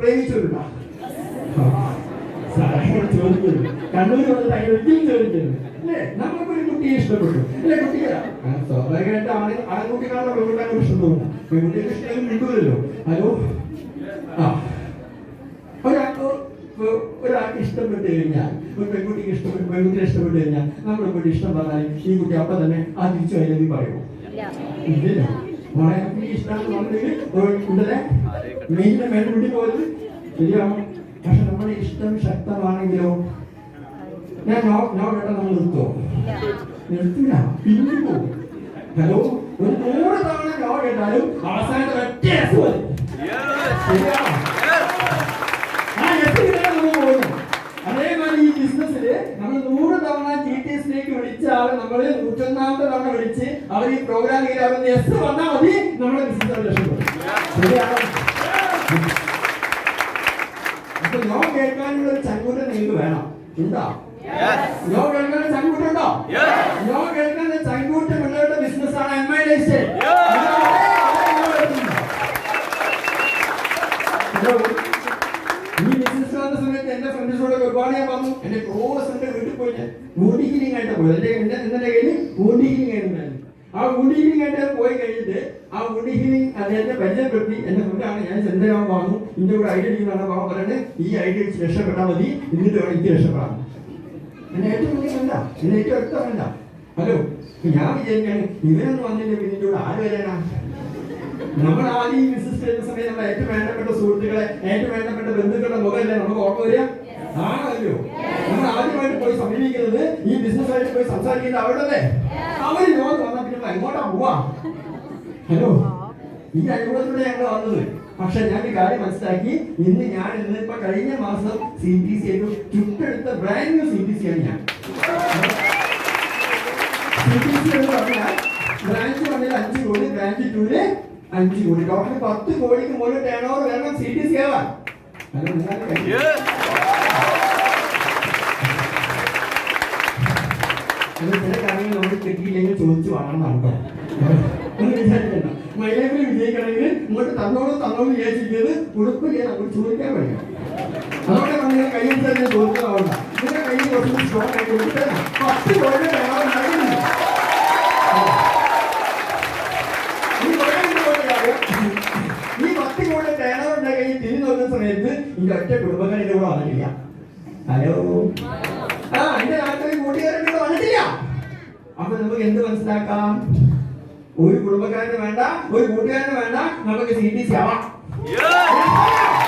പ്രേമിച്ചിട്ടുണ്ടോ സാധാരണ ചോദിക്കുന്നു കണ്ണൂർ വന്നിട്ട് അതിനൊരിക്കലും ചോദിക്കുന്നു അല്ലേ? നമുക്കൊരു കുട്ടിയെ ഇഷ്ടപ്പെട്ടു. അല്ലെ കുട്ടിയെ? സ്വാഭാവികമായിട്ട് ആണ് ആൺകുട്ടികളാണോ പെൺകുട്ടികളാണോ ഇഷ്ടം തോന്നുന്നു പെൺകുട്ടികൾക്ക് ഇഷ്ടം മിണ്ടുമല്ലോ ഹലോ? ആ ഒരാൾക്ക് ഒരാൾക്ക് ഇഷ്ടപ്പെട്ട് കഴിഞ്ഞാൽ ഒരു പെൺകുട്ടിക്ക് ഇഷ്ടപ്പെട്ട് പെൺകുട്ടിയെ ഇഷ്ടപ്പെട്ട് കഴിഞ്ഞാൽ നമ്മൾ കുട്ടി ഇഷ്ടം പറഞ്ഞാൽ ഈ കുട്ടി അപ്പൊ തന്നെ ആ തിരിച്ചു അതിലേക്ക് പറയുമോ ഇല്ല. ഇഷ്ടം എനിക്ക് ഇഷ്ടമാണെന്ന് പറഞ്ഞെങ്കിൽ ഉണ്ടല്ലേ മേൽ പോയത് ശരിയാണോ? പക്ഷെ നമ്മുടെ ഇഷ്ടം ശക്തമാണെങ്കിലോ? ഞാൻ നോ നോ കേട്ടാ നമ്മൾ നിർത്തോ നിർത്തില്ല. പിന്നെ പോകും ഹലോ? ഒരു നൂറ് തവണ നോ കേട്ടാലും അവസാനത്തെ ഒറ്റ വിളിച്ച അവർ ഈ പ്രോഗ്രാം അവർ എസ് വന്നാൽ മതി നമ്മുടെ ബിസിനസ് ശരിയാണോ? നോ കേൾക്കാനുള്ള ഒരു ചങ്കൂറ്റം നിങ്ങൾക്ക് വേണം. ഉണ്ടോ? നോ കേൾക്കാൻ ചങ്കൂറ്റുണ്ടോ നോ കേൾക്കാൻ ചങ്കൂറ്റമുള്ളവരുടെ ബിസിനസ് ആണ് എം ഐ ലൈഫ് ഈ ബിസിനസ് വന്ന സമയത്ത് എന്റെ ഫ്രണ്ട്സിനോട് ഒരുപാട് ഞാൻ പറഞ്ഞു എന്റെ ക്ലോസ് എന്റെ വീട്ടിൽ പോയിട്ട് വൂണ്ടി ഹീലിംഗ് ആയിട്ട് പോയി. എന്റെ എന്റെ എന്റെ കയ്യിൽ വൂണ്ടി ഹീലിംഗ് ആ ആയിട്ട് പോയി കഴിഞ്ഞിട്ട് ആ വൂണ്ടി ഹീലിംഗ് അദ്ദേഹത്തെ പരിചയപ്പെടുത്തി. എന്റെ ഫ്രണ്ടാണ് ഞാൻ ചെന്തരാമൻ പറഞ്ഞു ഇന്റെ കൂടെ ഐഡിയ അടിക്കുന്നതാണ് പാവം ഈ ഐഡിയ അടിച്ച് രക്ഷപ്പെട്ടാൽ മതി. എന്നിട്ട് വേണം എനിക്ക് രക്ഷപ്പെടാൻ. എന്നെ ഏറ്റവും വലിയ വേണ്ട. എന്നെ ഏറ്റവും അടുത്ത വേണ്ട. ഹലോ ഞാൻ വിചാരിക്കാണ് ഇവനൊന്നും വന്നില്ല പിന്നെ കൂടെ ആര് വരാനാ? നമ്മൾ ആദ്യം ഈ ബിസിനസ് ചെയ്യുന്ന സമയത്ത് നമ്മുടെ ഏറ്റവും വേണ്ടപ്പെട്ട സുഹൃത്തുക്കളെ ഏറ്റവും വേണ്ടപ്പെട്ട ബന്ധുക്കളുടെ മുഖമല്ലേ നമുക്ക് ഓർമ്മ വരിക? ആണല്ലോ. നമ്മൾ ആദ്യമായിട്ട് പോയി സമീപിക്കുന്നത് ഈ ബിസിനസ് ആയിട്ട് പോയി സംസാരിക്കുന്നത് അവരുടെ അവർ ലോകം വന്നാൽ നമ്മൾ എങ്ങോട്ടാ പോവാ. ഹലോ ഈ അനുഭവത്തിലൂടെ ഞങ്ങൾ വന്നത്. പക്ഷെ ഞാൻ ഒരു കാര്യം മനസ്സിലാക്കി. ഇന്ന് ഞാൻ ഇന്ന് ഇപ്പൊ കഴിഞ്ഞ മാസം സി ടി സി ഒരു ചുട്ടെടുത്ത brand new C T C ആണ് ഞാൻ. ബ്രാഞ്ച് വണ്ണിൽ അഞ്ച് കോടി ബ്രാഞ്ച് ടൂൽ അഞ്ച് കോടി. ടോട്ടൽ പത്ത് കോടിക്ക് മുകളിൽ ടേൺ ഓവർ വേണം സി ടി സി ആവാൻ ഹലോ അത് ചില കാര്യങ്ങൾ നമ്മൾ കിട്ടിയില്ലെങ്കിൽ ചോദിച്ചു വാങ്ങണം നടക്കാം വിചാരിക്കണ്ട. മൈലേബിൽ വിജയിക്കണമെങ്കിൽ ഇങ്ങോട്ട് തന്നോളൂ തന്നോളൂ വിചാരിച്ചിരിക്കുന്നത് ഉടുപ്പില്ല നമ്മൾ ചോദിക്കാൻ കഴിയും അതുകൊണ്ട് നമ്മൾ കയ്യിൽ തന്നെ ചോദിച്ചതാവണ്ട. നിങ്ങളുടെ കയ്യിൽ കുറച്ച് സ്ട്രോങ് ആയിട്ട് കൊടുത്ത് പത്ത് കോടി ഈ പത്ത് കോടി ടേണോറിന്റെ കയ്യിൽ തിരിഞ്ഞു നോക്കുന്ന സമയത്ത് ഈ ഒറ്റ കുടുംബക്കാരുടെ കൂടെ വന്നിട്ടില്ല. ഹലോ. അപ്പൊ നമുക്ക് എന്ത് മനസ്സിലാക്കാം? ഒരു കുടുംബക്കാരന് വേണ്ട ഒരു കൂട്ടുകാരന് വേണ്ട നമുക്ക് സി ടി സി ആവാം.